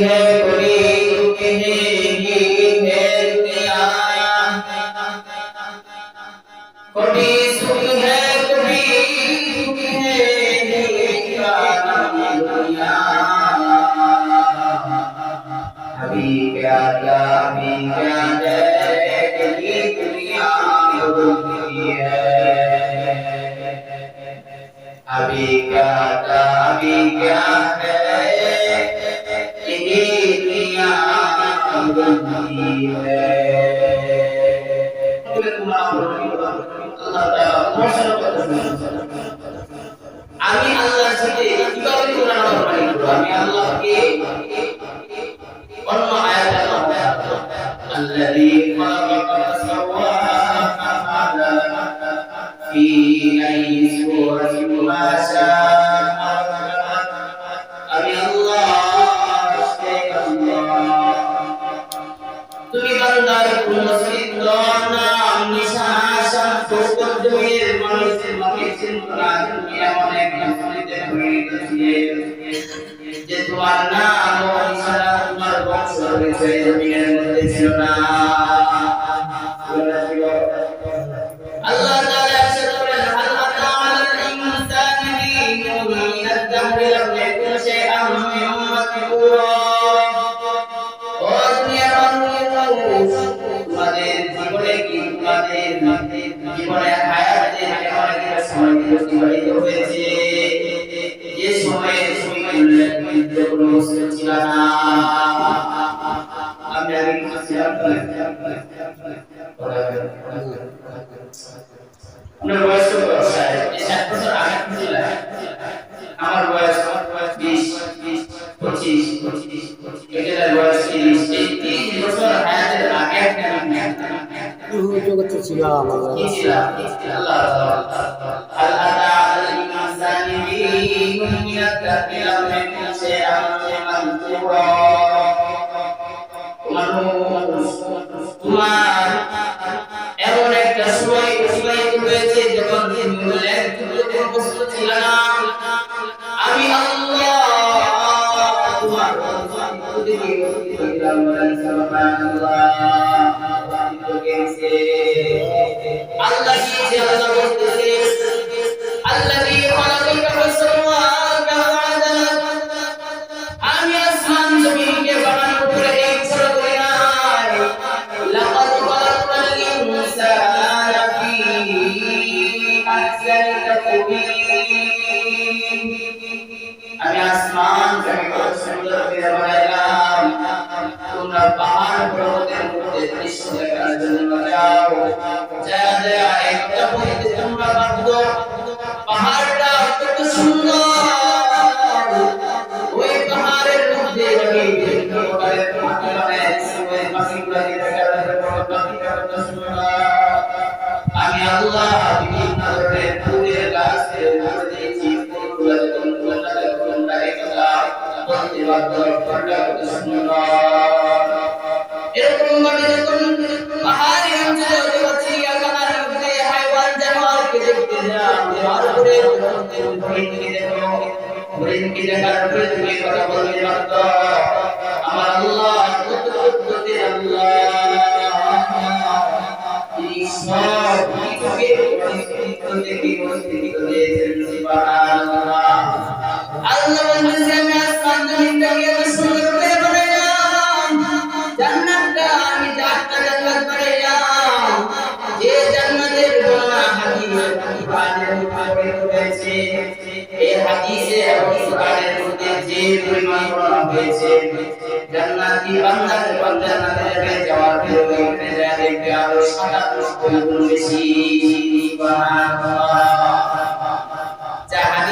है আমি আল্লাহকে অন্য আয়াত আল্লাযী খালাকাকা ফাসাওয়াকা ফি আইয়ি সূরাতিন মা আমি আল্লাহ তুমি বান্দার কোন সিদ্ধান্ত মানুষের মাকে চিন্তা তুমি এমন এক হয়ে গেছিলে তোমার নাম ও তোমার বংশ না সময় হয়েছে যে সময়ে তুমি কোনো মুসলিম ছিল না আমি আগে কি ছিলাম আপনার বয়স কত? সাত বছর আগে ছিল আমার বয়স আমার বয়স বিশ পঁচিশ এটার বয়স তিরিশ এই তিরিশ বছর হায়াতের আগে একটা আমি জগতে তোমার এমন একটা সময় সময় হয়েছে যখন ছিল না। আমি আসমান জমিনকে সুন্দর বানাইলাম তোমরা পাহাড় পর্বতের মধ্যে দৃশ্য দেখার জন্য যাও যা যা একটা বইতে তোমরা বাধ্য পাহাড়টা কত সুন্দর ওই পাহাড়ের মধ্যে আমি সুন্দর আমি আল্লাহ বিভিন্ন ধরনের ফুলের কত সুন্দর এরকম ভাবে যখন পাহাড়ি অঞ্চলে এলাকার মধ্যে হাইওয়ান জানোয়ারকে দেখতে যাও যাওয়ার পরে যখন তুমি হরিণকে দেখো হরিণকে দেখার পরে তুমি কথা বলতে বাধ্য আমার আল্লাহ কত কুদরতের আল্লাহ তিনি সব কিছুকে পরিস্থিতি থেকে পরিস্থিতি করেছেন সুবহানাল্লাহ জান্নাতি বান্দার জান্নাতে যাবে যাওয়ার পরে ওখানে যায় দেখবে আরও সাতাশ গুণ বেশি সুবহানাল্লাহ যা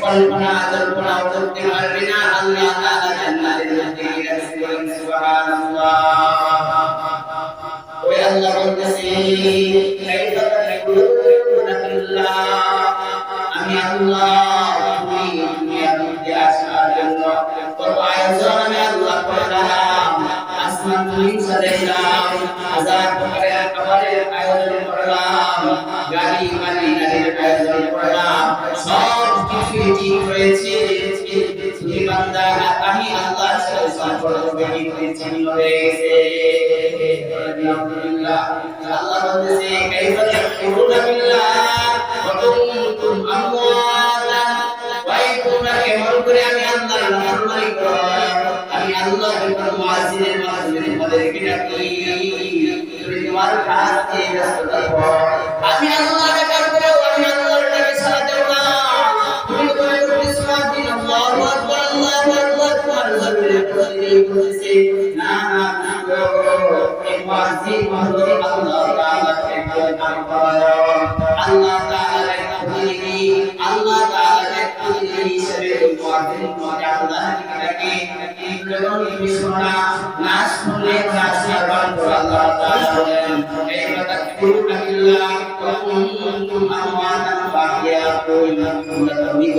কল্পনা কল্পনা করতে পারবে না আল্লাহ তাআলা জান্নাতের মধ্যে রাখছে বলেন সুবহানাল্লাহ ওই আল্লাহ বলতেছে কাইফা তাকুলুনা বিল্লাহ আমি আল্লাহ তুমি দুনিয়ার মধ্যে আসার জন্য কত আয়োজন আমি আল্লাহ করলাম আসমান তুমি হাজার প্রকারের খাবারের আয়োজন করলাম গাড়ি গাড়ি গাড়ির আয়োজন করলাম সব কিছু ঠিক হয়েছে তুমি বান্দা আমি আল্লাহ সাথে সম্পর্ক বেশি বিচ্ছিন্ন হয়ে গেছে আলহামদুলিল্লাহ আল্লাহ বলতেছে কাইফা তাকুলুনা বিল্লাহ। আল্লাহ যখন মুয়াজ্জিনের মাধ্যমে তোমাদেরকে ডাকি তুমি তোমার কাজ দিয়ে ব্যস্ত থাকো আমি আল্লাহ ডাকার পরেও আমি আল্লাহর ডাকে সাড়া দেব না তুমি মনে করতেছো দিন আল্লাহু আকবার আল্লাহু আকবার তোমার জমিনে প্রতিদিন বলতেছে না না না গো এই মুয়াজ্জিন হলো আল্লাহ তাআলাকে নাম করা আল্লাহ তাআলার প্রতিনিধি আল্লাহ তাআলার প্রতিনিধি হিসেবে মুয়াজ্জিন তোমাকে আল্লাহ ডাকে যখন তুমি শোনো না না শুনলে না শ্রবণ করো আল্লাহ তাআলা বলেন এই কথা কুরুনা কুনতুম আমওয়াতান ফাহিয়াকুন তোমরা তো মৃত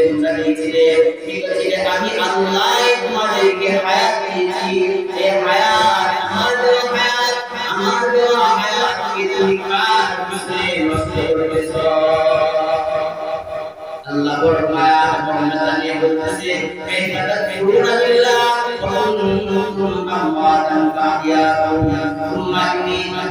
তোমরা ছিলে মৃত আমি আল্লাহ তোমাদেরকে হায়াত দিয়েছি এই হায়াত আমার দেওয়া হায়াত আমার দেওয়া হায়াতকে তুমি কার পিছনে নষ্ট করেছ আল্লাহ বড় মায়া মেলা নিয়ে বলতেছে, এই কথা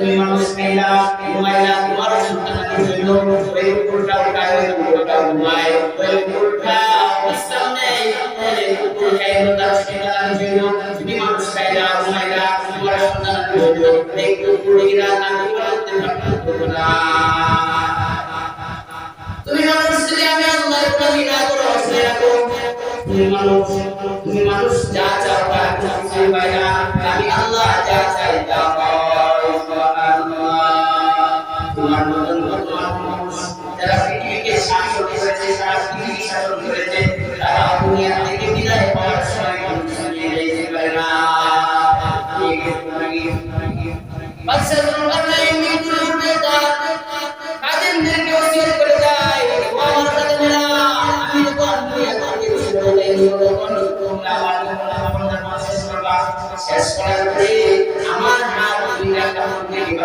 তুমি মানুষ খাইলা ঘুমাইলা তোমার সন্তানাদি হইল ওই কুকুরটাও খায় ওই কুকুরটাও ঘুমায় ওই কুকুরটা তুমি মানুষ যা চাও তা আমি আল্লাহ যা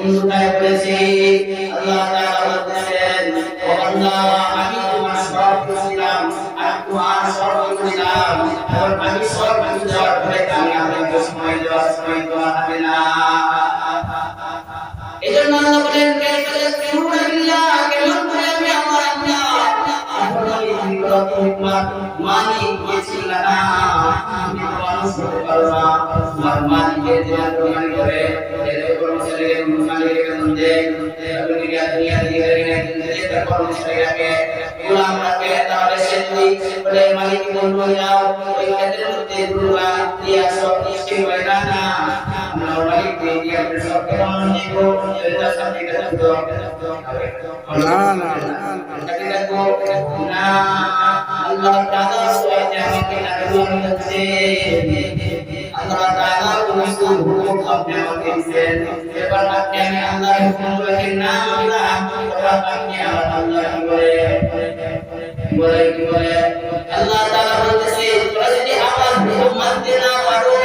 জায়গায় করেছি আল্লাহ তাআলা বলতেছেন ও বান্দা আমি তোমার সব কিছু আর তোমার সব দিলাম এবং আমি সব দেওয়ার পরে আমি আপনাকে সময় দেওয়ার সময় দেওয়া হবে না এজন্য আল্লাহ বলেন তাকফুরুনা বিল্লাহ কেমন করে আমি আমার আল্লাহ মানি দিয়েছিল না না তোমার করে মালিকের বেতন দেয় দুনিয়া দুনিয়া দিয়ে রেখে দিতে কর্মচারীকে আমরা আমরা পেয়ে তাহলে আল্লাহ তাআলা উনিকে হুকুম আপনাকে দিয়েছেন এবার আপনি আমি আল্লাহর হুকুম করে না আমরা এবার আপনি আমার বলতেছে, যদি আমার হুকুম না পারো